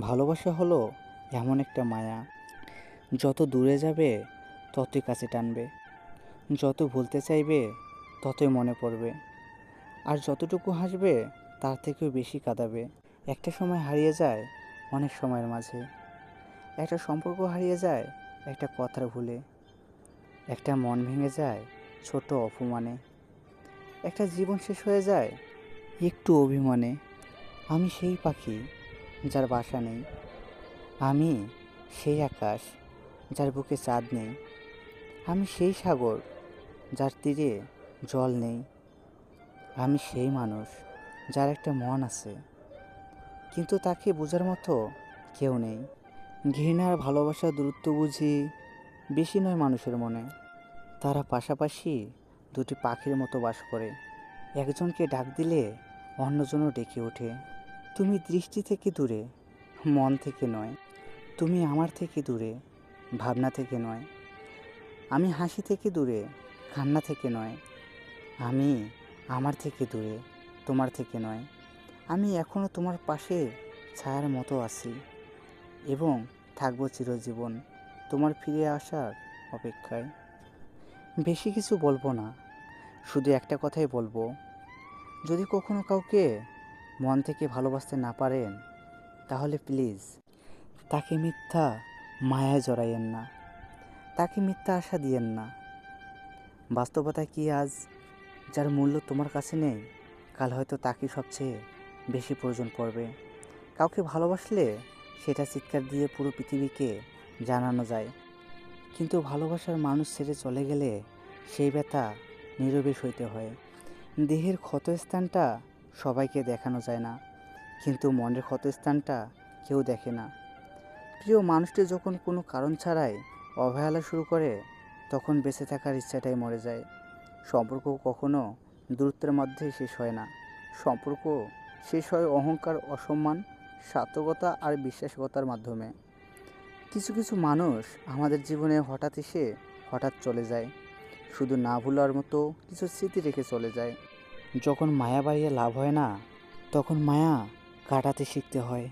ভালোবাসা হলো এমন একটা মায়া। যত দূরে যাবে, ততই কাছে টানবে। যত ভুলতে চাইবে, ততই মনে পড়বে। আর যতটুকু হাসবে, তার থেকেও বেশি কাঁদাবে। একটা সময় হারিয়ে যায় অনেক সময়ের মাঝে। একটা সম্পর্ক হারিয়ে যায় একটা কথার ভুলে। একটা মন ভেঙে যায় ছোট অপমানে। একটা জীবন শেষ হয়ে যায় একটু অভিমানে। আমি সেই পাখি যার বাসা নেই। আমি সেই আকাশ যার বুকে চাঁদ নেই। আমি সেই সাগর যার তীরে জল নেই। আমি সেই মানুষ যার একটা মন আছে। কিন্তু তাকে বোঝার মতো কেউ নেই। ঘৃণার ভালোবাসার দূরত্ব বুঝি বেশি নয় মানুষের মনে। তারা পাশাপাশি দুটি পাখির মতো বাস করে। একজনকে ডাক দিলে অন্যজনও ডেকে ওঠে। তুমি দৃষ্টি থেকে দূরে, মন থেকে নয়। তুমি আমার থেকে দূরে, ভাবনা থেকে নয়। আমি হাসি থেকে দূরে, কান্না থেকে নয়। আমি আমার থেকে দূরে, তোমার থেকে নয়। আমি এখনও তোমার পাশে ছায়ার মতো আছি এবং থাকব চিরজীবন তোমার ফিরে আসার অপেক্ষায়। বেশি কিছু বলব না, শুধু একটা কথাই বলব। যদি কখনো কাউকে মন থেকে ভালোবাসতে না পারেন, তাহলে প্লিজ তাকে মিথ্যা মায়ায় জড়াইয়েন না। তাকে মিথ্যা আশা দিয়েন না। বাস্তবতা কি আজ যার মূল্য তোমার কাছে নেই, কাল হয়তো তাকে সবচেয়ে বেশি প্রয়োজন পড়বে। কাউকে ভালোবাসলে সেটা চিৎকার দিয়ে পুরো পৃথিবীকে জানানো যায়। কিন্তু ভালোবাসার মানুষ ছেড়ে চলে গেলে সেই ব্যথা নীরবে সইতে হয়। দেহের ক্ষতস্থানটা সবাইকে দেখানো যায় না। কিন্তু মনের ক্ষতস্থানটা কেউ দেখে না। প্রিয় মানুষটি যখন কোনো কারণ ছাড়াই অবহেলা শুরু করে, তখন বেঁচে থাকার ইচ্ছাটাই মরে যায়। সম্পর্ক কখনো দূরত্বের মধ্যে শেষ হয় না। সম্পর্ক শেষ হয় অহংকার, অসম্মান, সার্থকতা আর বিশ্বাসঘাতকতার মাধ্যমে। কিছু কিছু মানুষ আমাদের জীবনে হঠাৎ এসে হঠাৎ চলে যায়। শুধু না ভুলার মতো কিছু স্মৃতি রেখে চলে যায়। যখন মায়া বাড়িয়ে লাভ হয় না, তখন মায়া কাটাতে শিখতে হয়।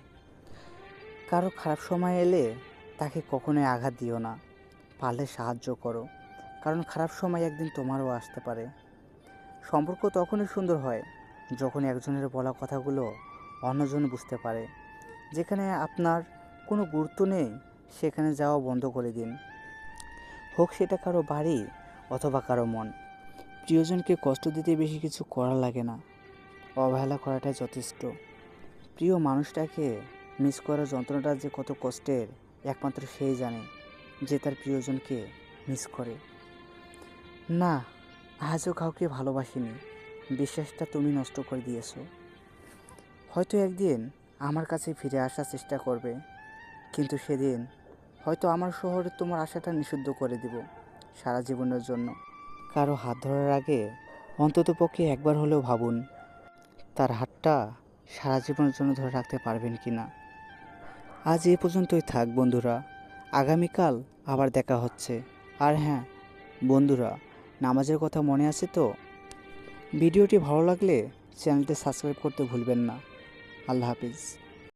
কারও খারাপ সময় এলে তাকে কখনোই আঘাত দিও না। পারলে সাহায্য করো। কারণ খারাপ সময় একদিন তোমারও আসতে পারে। সম্পর্ক তখনই সুন্দর হয় যখন একজনের বলা কথাগুলো অন্যজন বুঝতে পারে। যেখানে আপনার কোনো গুরুত্ব নেই, সেখানে যাওয়া বন্ধ করে দিন। হোক সেটা কারও বাড়ি অথবা কারও মন। প্রিয়জনকে কষ্ট দিতে বেশি কিছু করা লাগে না। অবহেলা করাটাই যথেষ্ট। প্রিয় মানুষটাকে মিস করার যন্ত্রণাটা যে কত কষ্টের, একমাত্র সেই জানে যে তার প্রিয়জনকে মিস করে। না, আজও কাউকে ভালোবাসিনি। বিশ্বাসটা তুমি নষ্ট করে দিয়েছ। হয়তো একদিন আমার কাছে ফিরে আসার চেষ্টা করবে, কিন্তু সেদিন হয়তো আমার শহরে তোমার আশাটা নিষিদ্ধ করে দিব সারা জীবনের জন্য। কারও হাত ধরার আগে অন্তত পক্ষে একবার হলেও ভাবুন, তার হাতটা সারা জীবনের জন্য ধরে রাখতে পারবেন কি না আজ এ পর্যন্তই থাক বন্ধুরা। আগামীকাল আবার দেখা হচ্ছে। আর হ্যাঁ বন্ধুরা, নামাজের কথা মনে আছে তো? ভিডিওটি ভালো লাগলে চ্যানেলটি সাবস্ক্রাইব করতে ভুলবেন না। আল্লাহ হাফিজ।